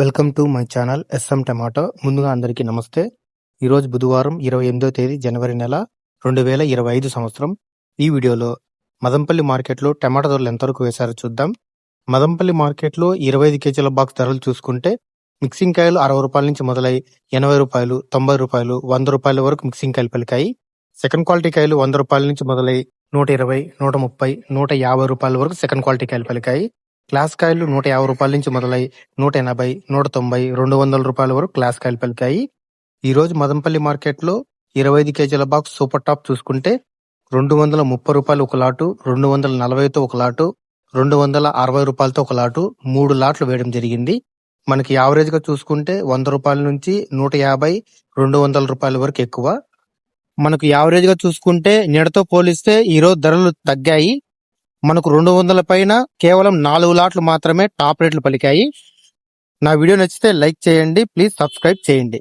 Welcome to my channel SM tomato. ముందుగా అందరికీ నమస్తే. ఈరోజు బుధవారం ఇరవై ఎనిమిదో తేదీ జనవరి నెల రెండు వేల ఇరవై ఐదు సంవత్సరం. ఈ వీడియోలో మదంపల్లి మార్కెట్లో టమాటా ధరలు ఎంతవరకు వేశారో చూద్దాం. మదంపల్లి మార్కెట్లో ఇరవై ఐదు కేజీల బాక్స్ ధరలు చూసుకుంటే మిక్సింగ్ కాయలు అరవై రూపాయల నుంచి మొదలై ఎనభై రూపాయలు తొంభై రూపాయలు వంద రూపాయల వరకు మిక్సింగ్ కాయలు పలికాయి. సెకండ్ క్వాలిటీ కాయలు వంద రూపాయల నుంచి మొదలై నూట ఇరవై నూట ముప్పై నూట యాభై రూపాయల వరకు సెకండ్ క్వాలిటీ కాయలు పలికాయి. క్లాస్ కాయలు నూట యాభై రూపాయల నుంచి మొదలై నూట ఎనభై నూట తొంభై రెండు వందల రూపాయల వరకు క్లాస్ కాయలు పలికాయి. ఈరోజు మదంపల్లి మార్కెట్లో ఇరవై ఐదు కేజీల బాక్స్ సూపర్ టాప్ చూసుకుంటే రెండు వందల ముప్పై రూపాయలు ఒక లాటు రెండు వందల నలభైతో ఒక లాటు రెండు వందల అరవై రూపాయలతో ఒక లాటు మూడు లాట్లు వేయడం జరిగింది. మనకి యావరేజ్గా చూసుకుంటే వంద రూపాయల నుంచి నూట యాభై రెండు వందల రూపాయల వరకు ఎక్కువ. మనకు యావరేజ్గా చూసుకుంటే నీడతో పోలిస్తే ఈ రోజు ధరలు తగ్గాయి. మనకు రెండు వందల పైన కేవలం నాలుగు లాట్లు మాత్రమే టాప్ రేట్లు పలికాయి. నా వీడియో నచ్చితే లైక్ చేయండి ప్లీజ్ సబ్స్క్రైబ్ చేయండి.